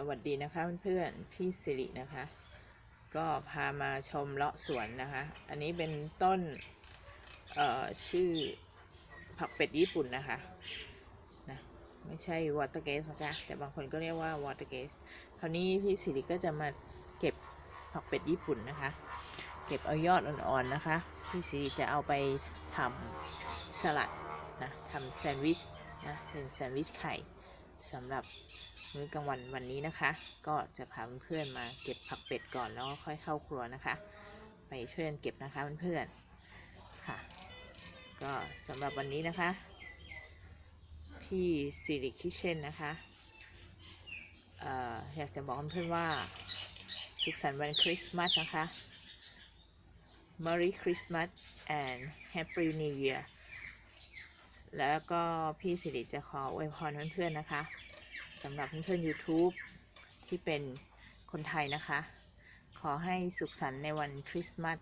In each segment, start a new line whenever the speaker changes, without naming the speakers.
สวัสดีนะคะเพื่อนๆพี่สิรินะคะ ก็พามาชมเลาะสวนนะคะ อันนี้เป็นต้นเอ่อชื่อผักเป็ดญี่ปุ่นนะคะนะไม่ใช่วอเตอร์เกสนะคะแต่บางคนก็เรียกว่าวอเตอร์เกสคราวนี้พี่สิริก็จะมาเก็บผักเป็ดญี่ปุ่นนะคะ เก็บเอายอดอ่อนๆนะคะ พี่สิริจะเอาไปทำสลัดนะทำแซนด์วิชนะเป็นแซนด์วิชไข่ สำหรับมื้อกลางวันวันนี้นะคะ ก็จะพาเพื่อนมาเก็บผักเป็ดก่อนแล้วค่อยเข้าครัวนะคะ ไปช่วยกันเก็บนะคะเพื่อนๆค่ะ ก็สำหรับวันนี้นะคะ พี่สิริคิเชนนะคะเอ่ออยากจะบอกเพื่อนๆว่าสุขสันต์วันคริสต์มาสนะคะ Merry Christmas and Happy New Year แล้วก็พี่สิริจะขออวยพรเพื่อนๆนะคะสำหรับเพื่อนๆ YouTube ที่เป็นคนไทยนะคะ ขอให้สุขสันต์ในวันคริสต์มาส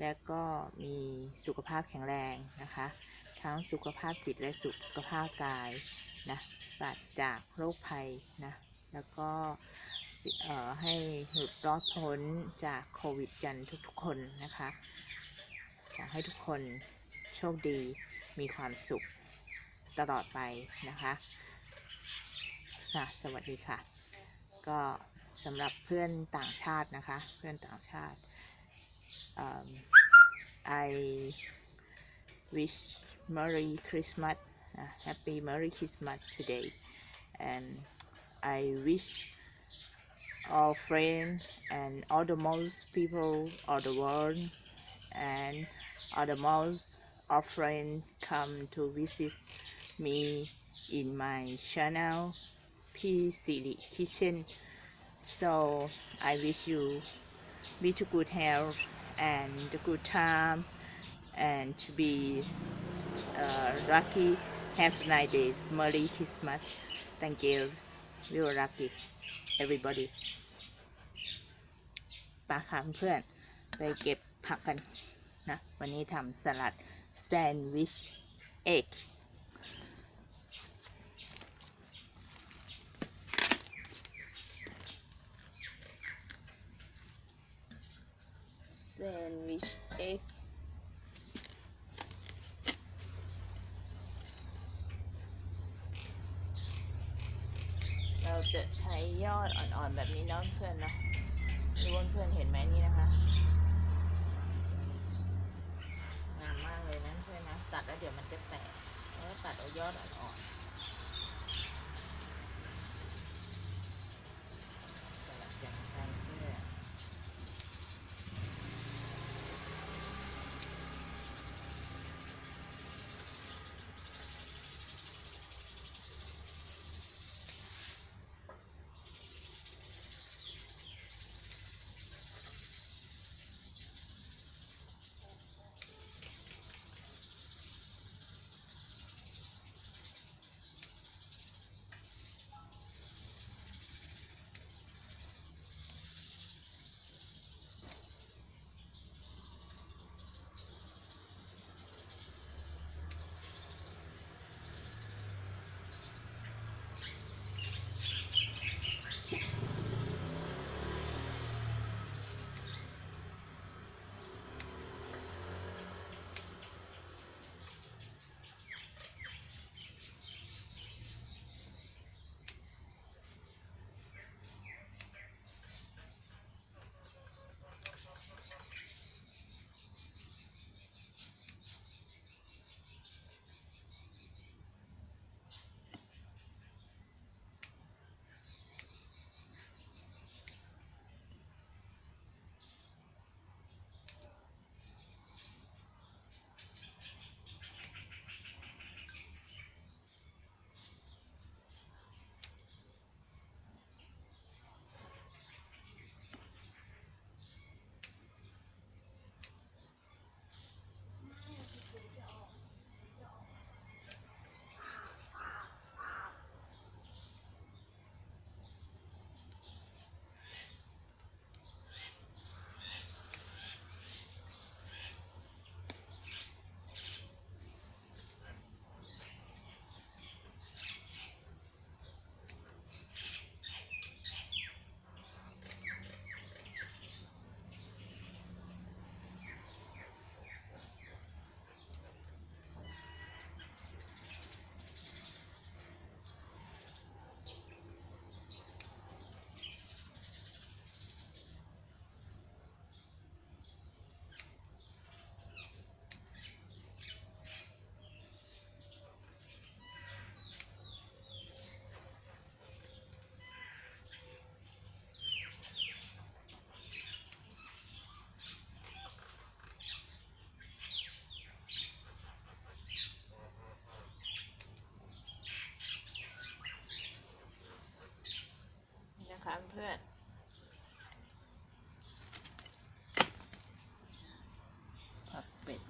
และก็มีสุขภาพแข็งแรงนะคะ ทั้งสุขภาพจิตและสุขภาพกายนะปราศจากโรคภัยนะแล้วก็ให้หลุดรอดพ้นจากโควิดกันทุกๆคนนะคะ ขอให้ทุกคนโชคดีมีความสุข ตลอดไปนะคะค่ะสวัสดีค่ะ ก็สำหรับเพื่อนต่างชาตินะคะ เพื่อนต่างชาติ I wish Merry Christmas uh, Happy Merry Christmas today and I wish all friends and all the most people of the world and all the most of friends come to visit me in my channel P Siri Kitchen. So I wish you be to good health and good time and to be uh, lucky. Have nice days. Merry Christmas. Thank you. We were lucky. Everybody. ปาค่ะเพื่อนไปเก็บผักกันนะ วันนี้ทำสลัดแซนด์วิชเอ็ก แซนด์วิชเอ็กเราจะใช้ยอดอ่อนๆแบบนี้เนาะเพื่อนนะรู้ว่าเพื่อนเห็นไหมนี่นะคะ งามมากเลยนะเพื่อนนะ ตัดแล้วเดี๋ยวมันจะแตกแล้วตัดเอายอดอ่อนๆ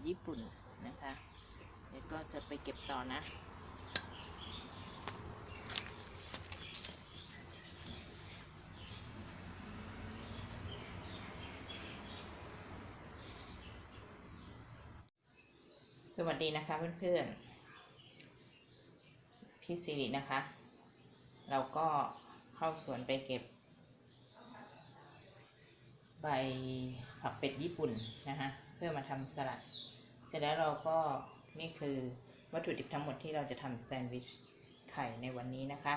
ญี่ปุ่นนะคะ เดี๋ยวก็จะไปเก็บต่อนะสวัสดีนะคะเพื่อนๆ พี่สิรินะคะ เราก็เข้าสวนไปเก็บ ใบผักเป็ดญี่ปุ่นนะคะเพื่อมาทำสลัด เสร็จแล้วเราก็นี่คือวัตถุดิบทั้งหมดที่เราจะทำแซนด์วิชไข่ในวันนี้นะคะ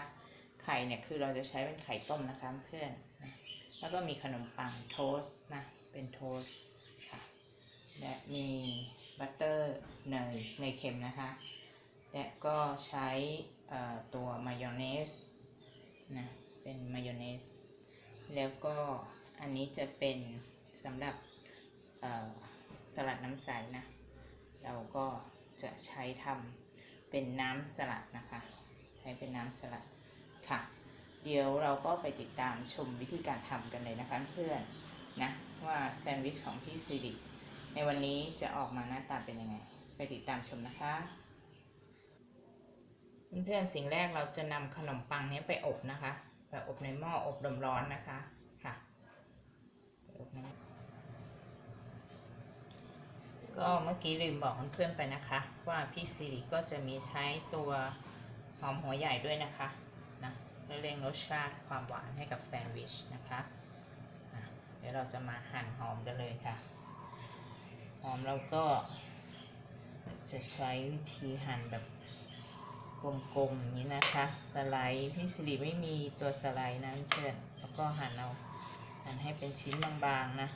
ไข่เนี่ยคือเราจะใช้เป็นไข่ต้มนะคะเพื่อนนะแล้วก็มีขนมปังโทสต์นะเป็นโทสต์ค่ะ และมีบัตเตอร์เนยเนยเค็มนะคะ และก็ใช้ตัวมายองเนสนะเป็นมายองเนสแล้วก็อันนี้จะเป็นสำหรับสลัดน้ำใสนะ เราก็จะใช้ทำเป็นน้ำสลัดนะคะ ใช้เป็นน้ำสลัดค่ะ เดี๋ยวเราก็ไปติดตามชมวิธีการทำกันเลยนะคะเพื่อนนะว่าแซนด์วิชของพี่สิริในวันนี้จะออกมาหน้าตาเป็นยังไง ไปติดตามชมนะคะเพื่อนๆสิ่งแรกเราจะนำขนมปังนี้ไปอบนะคะไปอบในหม้ออบลมร้อนนะคะค่ะไปอบใน ก็เมื่อกี้ลืมบอกเพื่อนๆไปนะคะ ว่าพี่สิริก็จะมีใช้ตัวหอมหัวใหญ่ด้วยนะคะนะเพื่อเร่งรสชาติความหวานให้กับแซนด์วิชนะคะอะเดี๋ยวเราจะมาหั่นหอมกันเลยค่ะ หอมเราก็จะใช้วิธีหั่นแบบกลมๆอย่างนี้นะคะ สไลด์พี่สิริไม่มีตัวสไลด์นะเพื่อนแล้วก็หั่นเอาหั่นให้เป็นชิ้นบางๆนะ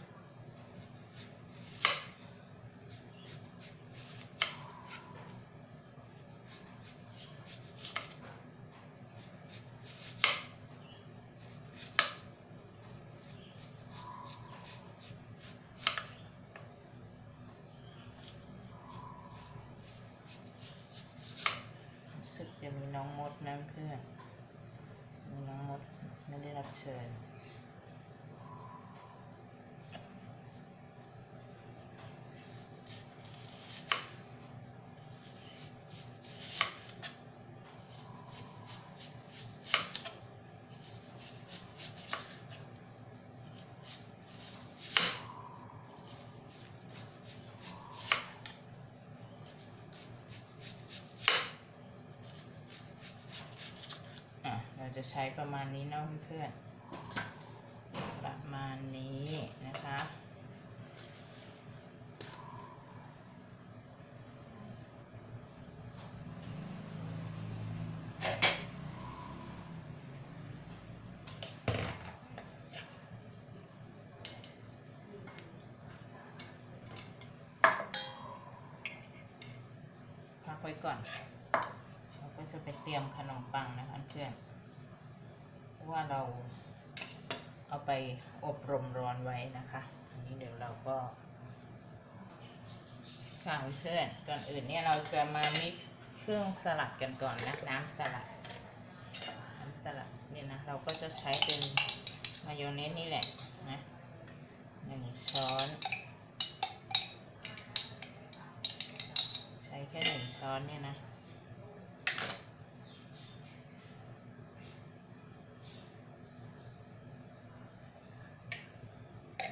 รู้สึกจะมีน้องมดนะเพื่อน มีน้องมดไม่ได้รับเชิญ อะ เรา จะใช้ประมาณนี้เนาะเพื่อนๆประมาณนี้นะคะพักไว้ก่อน เราก็จะไปเตรียมขนมปังนะคะเพื่อน ราะว่าเราเอาไปอบรมร้อนไว้นะคะ อันนี้เดี๋ยวเราก็ค่ะเพื่อนก่อนอื่นเนี่ยเราจะมามิกซ์เครื่องสลัดกันก่อนนะน้ำสลัดน้ำสลัดเนี่ยนะเราก็จะใช้เป็นมายองเนสนี่แหละนะหนึ่งช้อน ใช้แค่หนึ่งช้อนเนี่ยนะ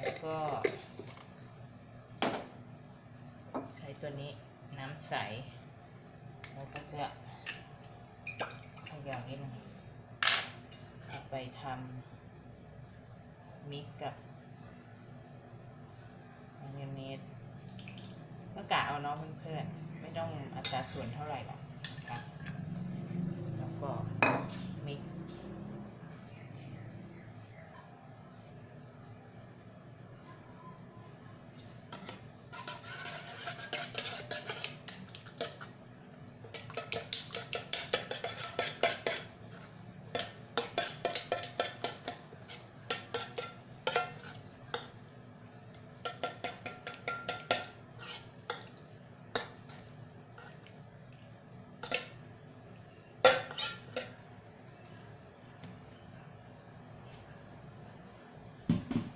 แล้ว ก็ ใช้ตัวนี้น้ำใส แล้วก็จะขยำนิดนึงเอาไปทำมิกกับมายองเนสก็กะเอาเนาะเพื่อนๆ ไม่ต้องอัตราส่วนเท่าไหร่หรอกนะคะแล้วก็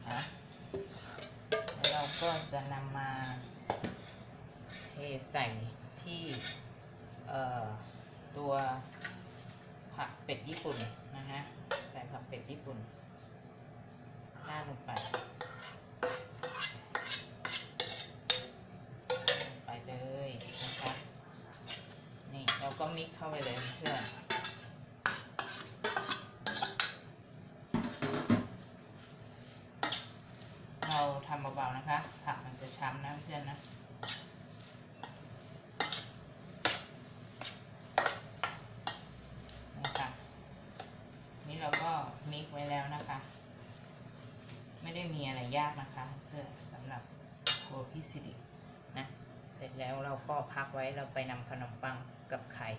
ค่ะแล้วเรา ก็จะนำมาใส่ที่ตัวผักเป็ดญี่ปุ่นนะฮะ ใส่ผักเป็ดญี่ปุ่นราดลงไปลงไปเลยนะคะนี่แล้วก็มิกเข้าไปเลยเพื่อน เราทำเบาๆนะคะ ผักมันจะช้ำนะเพื่อนนะนี่ค่ะนี่เราก็มิกไว้แล้วนะคะ ไม่ได้มีอะไรยากนะคะเพื่อสำหรับโคพิสิรินะ เสร็จแล้วเราก็พักไว้เราไปนำขนมปังกับไข่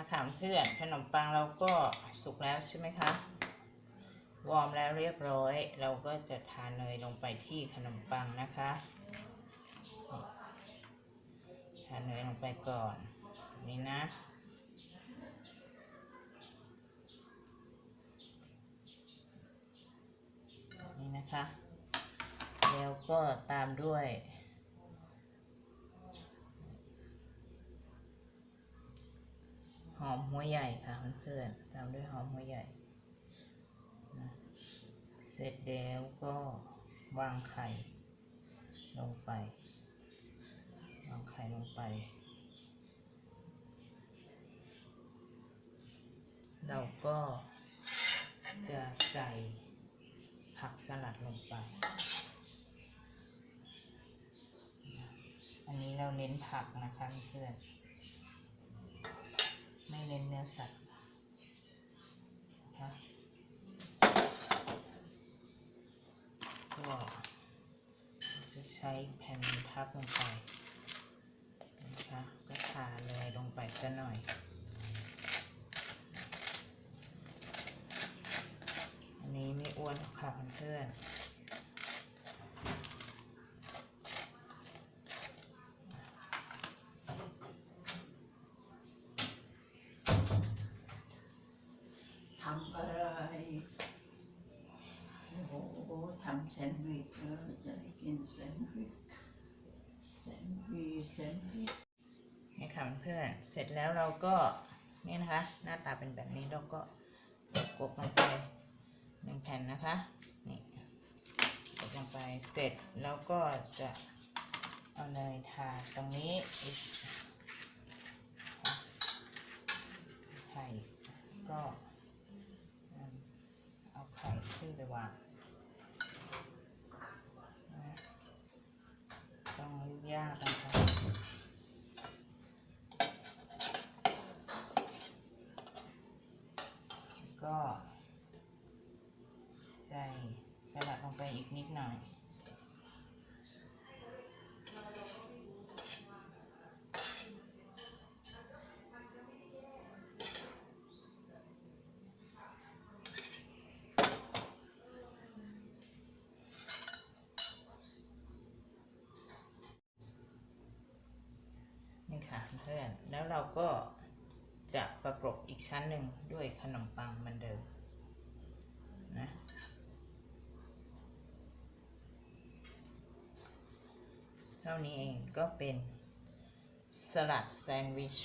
มาถาม เพื่อนขนมปังเราก็สุกแล้วใช่ไหมคะ วอร์มแล้วเรียบร้อย เราก็จะทานเนยลงไปที่ขนมปังนะคะทานเนยลงไปก่อนนี่นะนี่นะคะ แล้วก็ตามด้วย หอมหัวใหญ่ค่ะเพื่อนๆตามด้วยหอมหัวใหญ่ เสร็จแล้วก็วางไข่ ลงไป วางไข่ลงไป เราก็จะใส่ผักสลัดลงไป อันนี้เราเน้นผักนะคะเพื่อน ไม่เน้นเนื้อสัตว์นะคะก็จะใช้แผ่นพับลงไปนะคะก็ทาเลยลงไปสักหน่อย อันนี้ไม่อ้วนหรอกค่ะเพื่อนๆ
ทำอะไรโอ้โหทำแซนด์ วิชเออจะได้กินแซนด์วิชแซนด์วิชแซนด์วิช
นี่ค่ะเพื่อนเสร็จแล้วเราก็นี่นะคะ หน้าตาเป็นแบบนี้เราก็กบลงไปหนึ่งแผ่นนะคะนี่กดลงไปเสร็จแล้วก็จะเอาเนยทาตรงนี้ไข่ก็เอาไข่ขึ้นไปวางนะ ต้องยากนะคะก็ ใส่สลัดลงไปอีกนิดหน่อย นี่ ค่ะเพื่อนแล้วเราก็จะประกบอีกชั้นหนึ่งด้วยขนมปังเหมือนเดิมนะเท่านี้เองก็เป็นสลัดแซนด์วิช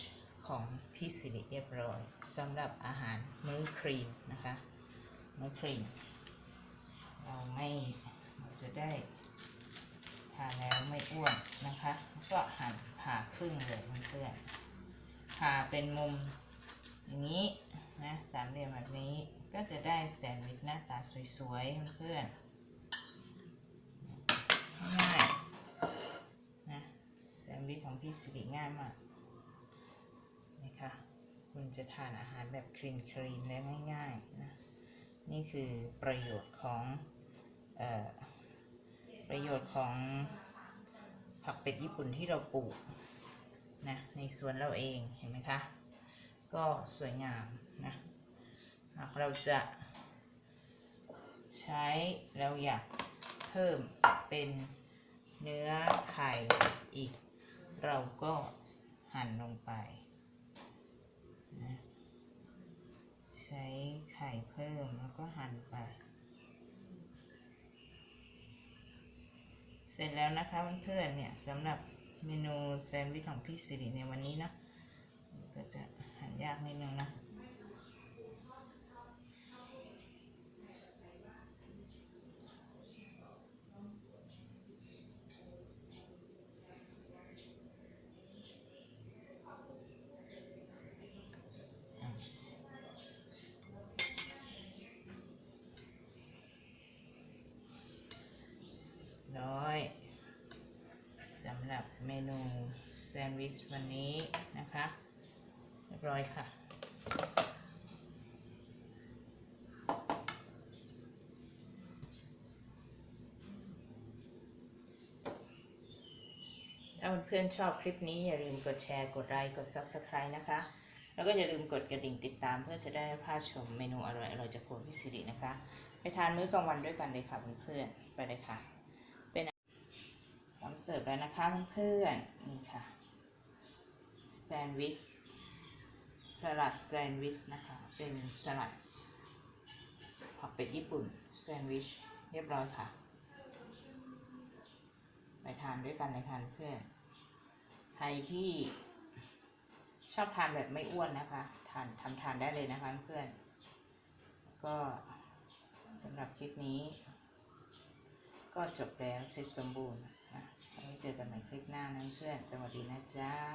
ของพี่สิริเรียบร้อยสำหรับอาหารมื้อครีมนะคะ มื้อครีม เราไม่เราจะได้ทานแล้วไม่อ้วนนะคะ ก็หั่น ผ่าครึ่งเลยเพื่อนๆผ่าเป็นมุมอย่างนี้นะสามเหลี่ยมแบบนี้ก็จะได้แซนด์วิชหน้าตาสวยๆเพื่อนๆง่ายนะแซนด์วิชของพี่สิริง่ายมากนี่ค่ะคุณจะทานอาหารแบบคลีนคลีนและง่ายๆนะนี่คือประโยชน์ของออประโยชน์ของ ผักเป็ดญี่ปุ่นที่เราปลูกนะในสวนเราเองเห็นไหมคะ ก็สวยงามนะหากเราจะใช้เราอยากเพิ่มเป็นเนื้อไข่อีก เราก็หั่นลงไปนะใช้ช้ไข่เพิ่มแล้วก็หั่นไป เสร็จแล้วนะคะเพื่อนๆเนี่ยสำหรับเมนูแซนด์วิชของพี่สิริในวันนี้เนาะก็จะหั่นยากนิดนึงนะ ร้อยสำหรับเมนูแซนด์วิชวันนี้นะคะเรียบร้อยค่ะ ถ้าเพื่อนๆชอบคลิปนี้อย่าลืมกดแชร์ กดไลค์กด Subscribe นะคะ แล้วก็อย่าลืมกดกระดิ่งติดตามเพื่อจะได้พลาดชมเมนูอร่อยๆจากครัวพิสิรินะคะ ไปทานมื้อกลางวันด้วยกันเลยค่ะเพื่อนๆไปเลยค่ะ มเสิร์ฟแล้วนะคะเพื่อนๆนี่ค่ะแซนด์วิชสลัดแซนด์วิชนะคะ เป็นสลัดผักเป็ดญี่ปุ่นแซนด์วิชเรียบร้อยค่ะ ไปทานด้วยกันเลยค่ะเพื่อนใครที่ชอบทานแบบไม่อ้วนนะคะ ทานทำทานได้เลยนะคะเพื่อน ก็สำหรับคลิปนี้ ก็จบแล้วเสร็จสมบูรณ์ เจอกันใหม่คลิปหน้านะเพื่อน สวัสดีนะจ๊ะ